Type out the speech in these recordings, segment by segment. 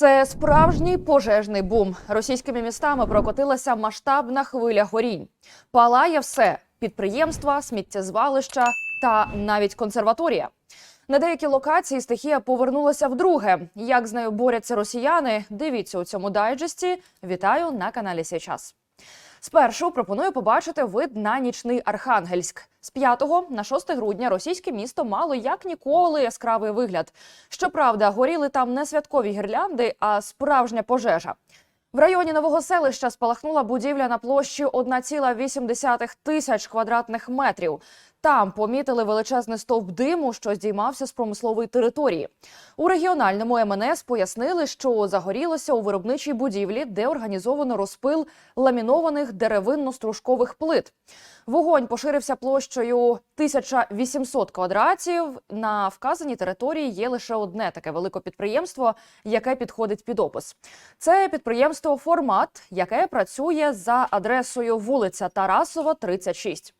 Це справжній пожежний бум. Російськими містами прокотилася масштабна хвиля горінь. Палає все: підприємства, сміттєзвалища та навіть консерваторія. На деякі локації стихія повернулася вдруге. Як з нею борються росіяни? Дивіться у цьому дайджесті. Вітаю на каналі Січас. Спершу пропоную побачити вид на нічний Архангельськ. З 5 на 6 грудня російське місто мало як ніколи яскравий вигляд. Щоправда, горіли там не святкові гірлянди, а справжня пожежа. В районі нового селища спалахнула будівля на площі 1,8 тисяч квадратних метрів. Там помітили величезний стовп диму, що здіймався з промислової території. У регіональному МНС пояснили, що загорілося у виробничій будівлі, де організовано розпил ламінованих деревинно-стружкових плит. Вогонь поширився площею 1800 квадратів. На вказаній території є лише одне таке велике підприємство, яке підходить під опис. Це підприємство Формат, яке працює за адресою вулиця Тарасова, 36.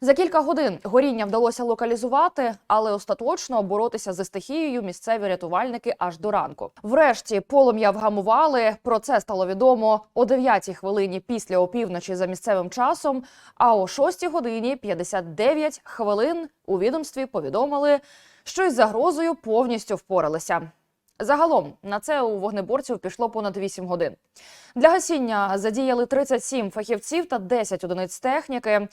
За кілька годин горіння вдалося локалізувати, але остаточно боротися зі стихією місцеві рятувальники аж до ранку. Врешті полум'я вгамували. Про це стало відомо о 9 хвилині після опівночі за місцевим часом. А о 6 годині 59 хвилин у відомстві повідомили, що із загрозою повністю впоралися. Загалом на це у вогнеборців пішло понад 8 годин. Для гасіння задіяли 37 фахівців та 10 одиниць техніки.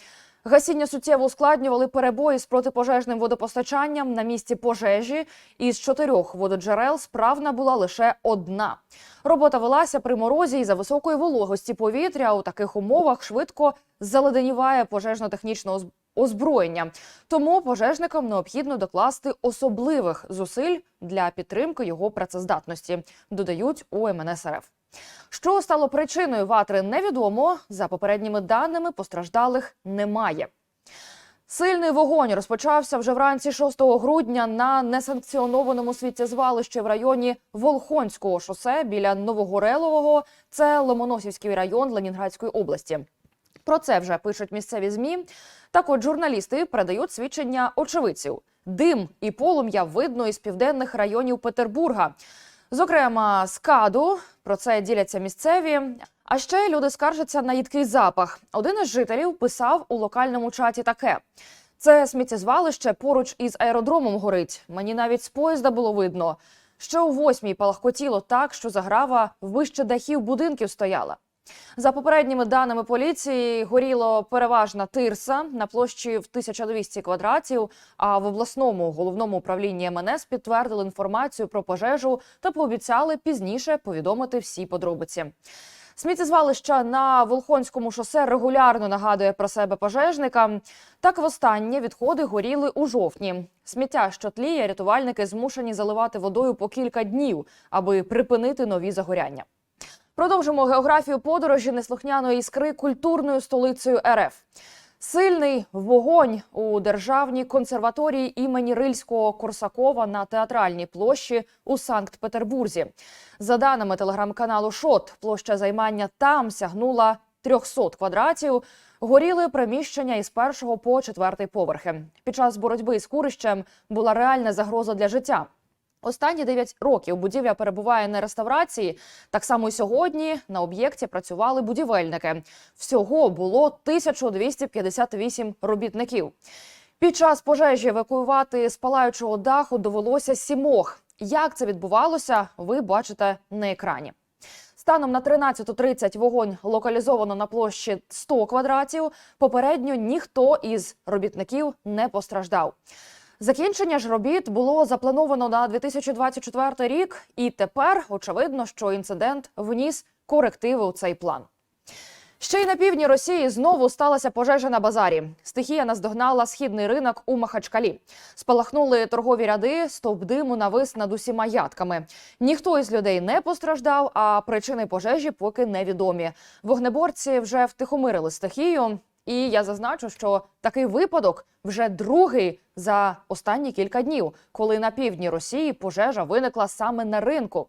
Гасіння суттєво ускладнювали перебої з протипожежним водопостачанням на місці пожежі. Із чотирьох вододжерел справна була лише одна. Робота велася при морозі і за високої вологості повітря. У таких умовах швидко заледеніває пожежно-технічне озброєння. Тому пожежникам необхідно докласти особливих зусиль для підтримки його працездатності, додають у МНС. Що стало причиною ватри, невідомо. За попередніми даними постраждалих немає. Сильний вогонь розпочався вже вранці 6 грудня на несанкціонованому сміттєзвалищі в районі Волхонського шосе біля Новогорелового. Це Ломоносівський район Ленінградської області. Про це вже пишуть місцеві змі. Так от журналісти передають свідчення очевидців. Дим і полум'я видно із південних районів Петербурга. Зокрема, скаду про це діляться місцеві. А ще люди скаржаться на їдкий запах. Один із жителів писав у локальному чаті таке: це сміттєзвалище поруч із аеродромом горить. Мені навіть з поїзда було видно. Ще у восьмій палахкотіло так, що заграва вище дахів будинків стояла. За попередніми даними поліції, горіло переважна тирса на площі в 1200 квадратів. А в обласному головному управлінні МНС підтвердили інформацію про пожежу та пообіцяли пізніше повідомити всі подробиці. Сміттєзвалища на Волхонському шосе регулярно нагадує про себе пожежникам. Так востаннє відходи горіли у жовтні. Сміття, що тліє, рятувальники змушені заливати водою по кілька днів, аби припинити нові загоряння. Продовжимо географію подорожі неслухняної іскри культурною столицею РФ. Сильний вогонь у державній консерваторії імені Рильського Корсакова на театральній площі у Санкт-Петербурзі. За даними телеграм-каналу Шот, площа займання там сягнула 300 квадратів. Горіли приміщення із першого по четвертий поверхи. Під час боротьби з курищем була реальна загроза для життя. Останні 9 років будівля перебуває на реставрації. Так само і сьогодні на об'єкті працювали будівельники. Всього було 1258 робітників. Під час пожежі евакуювати з палаючого даху довелося сімох. Як це відбувалося, ви бачите на екрані. Станом на 13.30 вогонь локалізовано на площі 100 квадратів. Попередньо ніхто із робітників не постраждав. Закінчення ж робіт було заплановано на 2024 рік, і тепер очевидно, що інцидент вніс корективи у цей план. Ще й на півдні Росії знову сталася пожежа на базарі. Стихія наздогнала східний ринок у Махачкалі. Спалахнули торгові ряди, стовп диму навис над усіма ядками. Ніхто із людей не постраждав, а причини пожежі поки невідомі. Вогнеборці вже втихомирили стихію. І я зазначу, що такий випадок вже другий за останні кілька днів, коли на півдні Росії пожежа виникла саме на ринку.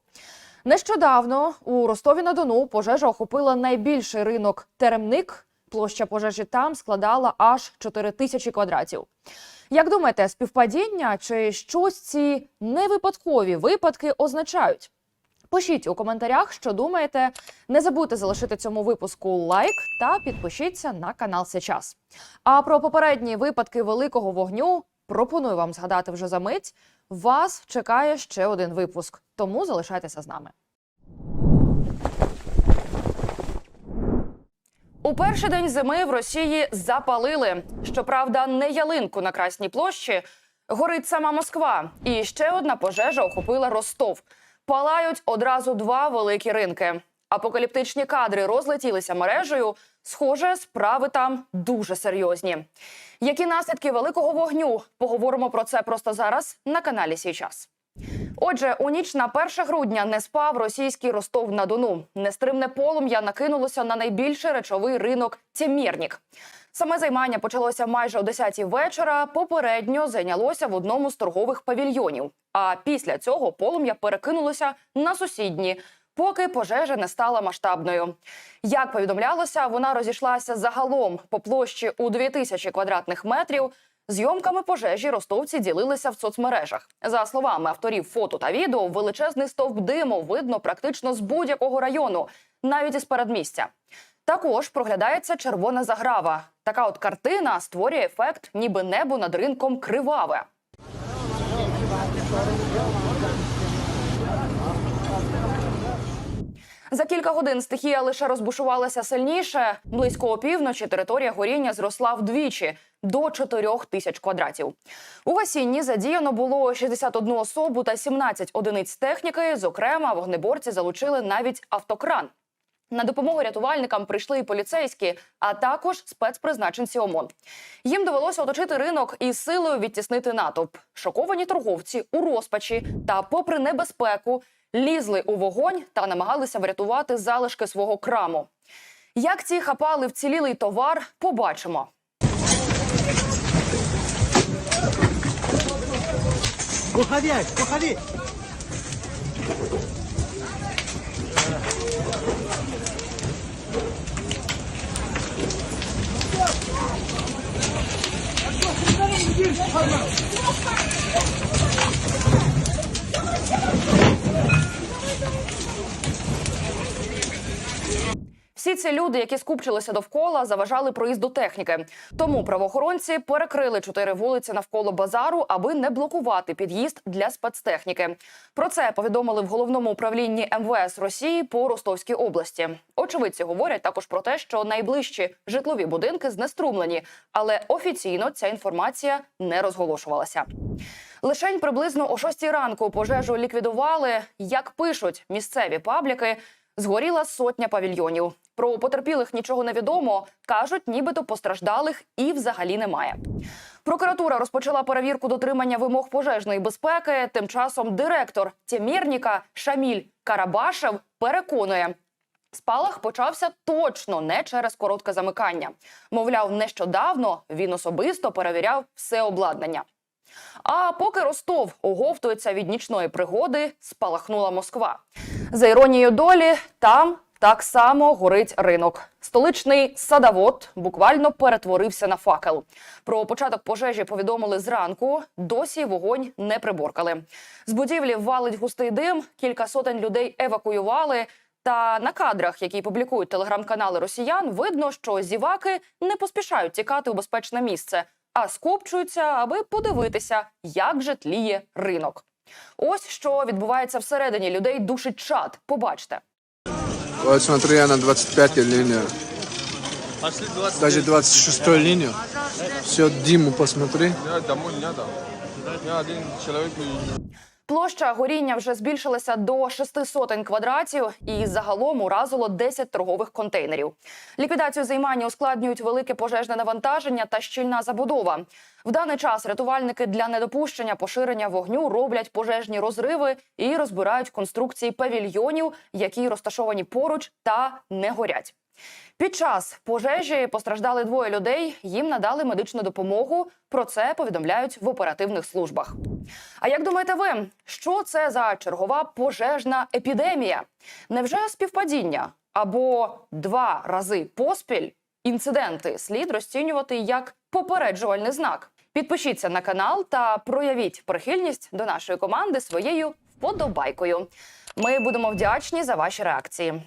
Нещодавно у Ростові на Дону пожежа охопила найбільший ринок Теремник. Площа пожежі там складала аж 4 тисячі квадратів. Як думаєте, співпадіння чи щось ці невипадкові випадки означають? Пишіть у коментарях, що думаєте. Не забудьте залишити цьому випуску лайк та підпишіться на канал Сейчас. А про попередні випадки великого вогню пропоную вам згадати вже за мить. Вас чекає ще один випуск, тому залишайтеся з нами. У перший день зими в Росії запалили. Щоправда, не ялинку на Красній площі. Горить сама Москва. І ще одна пожежа охопила Ростов. Палають одразу два великі ринки. Апокаліптичні кадри розлетілися мережею. Схоже, справи там дуже серйозні. Які наслідки великого вогню? Поговоримо про це просто зараз на каналі Січас. Отже, у ніч на 1 грудня не спав російський Ростов на Дону. Нестримне полум'я накинулося на найбільший речовий ринок Тємєрнік. Саме займання почалося майже о 10 вечора. Попередньо зайнялося в одному з торгових павільйонів. А після цього полум'я перекинулося на сусідні, поки пожежа не стала масштабною. Як повідомлялося, вона розійшлася загалом по площі у 2000 квадратних метрів. Зйомками пожежі ростовці ділилися в соцмережах. За словами авторів фото та відео, величезний стовп диму видно практично з будь-якого району, навіть із передмістя. Також проглядається червона заграва. Така от картина створює ефект, ніби небо над ринком криваве. За кілька годин стихія лише розбушувалася сильніше. Близько опівночі територія горіння зросла вдвічі до 4 тисяч квадратів. У гасінні задіяно було 61 особу та 17 одиниць техніки. Зокрема, вогнеборці залучили навіть автокран. На допомогу рятувальникам прийшли і поліцейські, а також спецпризначенці ОМОН. Їм довелося оточити ринок і силою відтіснити натовп. Шоковані торговці у розпачі та, попри небезпеку, лізли у вогонь та намагалися врятувати залишки свого краму. Як ці хапали вцілілий товар, побачимо. Пуховик, пуховик. よろしくお願いします。Всі ці люди, які скупчилися довкола, заважали проїзду техніки. Тому правоохоронці перекрили чотири вулиці навколо базару, аби не блокувати під'їзд для спецтехніки. Про це повідомили в головному управлінні МВС Росії по Ростовській області. Очевидці говорять також про те, що найближчі житлові будинки знеструмлені, але офіційно ця інформація не розголошувалася. Лишень приблизно о 6 ранку пожежу ліквідували. Як пишуть місцеві пабліки, згоріла сотня павільйонів. Про потерпілих нічого не відомо. кажуть, нібито постраждалих і взагалі немає. Прокуратура розпочала перевірку дотримання вимог пожежної безпеки. Тим часом директор Тємірніка Шаміль Карабашев переконує. Спалах почався точно не через коротке замикання. Мовляв, нещодавно він особисто перевіряв все обладнання. А поки Ростов оговтується від нічної пригоди, спалахнула Москва. За іронією долі, там так само горить ринок. Столичний садовод буквально перетворився на факел. Про початок пожежі повідомили зранку. Досі вогонь не приборкали. З будівлі валить густий дим. Кілька сотень людей евакуювали. Та на кадрах, які публікують телеграм-канали росіян, видно, що зіваки не поспішають тікати у безпечне місце, а скупчуються, аби подивитися, як же тліє ринок. Ось що відбувається всередині людей. Душить чат. Побачте. Вот смотри, я на 25 линию, даже 26 линию. Все, Диму посмотри. Я домой не надо. Я один человек Площа горіння вже збільшилася до шести сотень квадратів і загалом уразило 10 торгових контейнерів. Ліквідацію займання ускладнюють велике пожежне навантаження та щільна забудова. В даний час рятувальники для недопущення поширення вогню роблять пожежні розриви і розбирають конструкції павільйонів, які розташовані поруч та не горять. Під час пожежі постраждали двоє людей. Їм надали медичну допомогу. Про це повідомляють в оперативних службах. А як думаєте ви, що це за чергова пожежна епідемія? Невже співпадіння або два рази поспіль інциденти слід розцінювати як попереджувальний знак? Підпишіться на канал та проявіть прихильність до нашої команди своєю вподобайкою. Ми будемо вдячні за ваші реакції.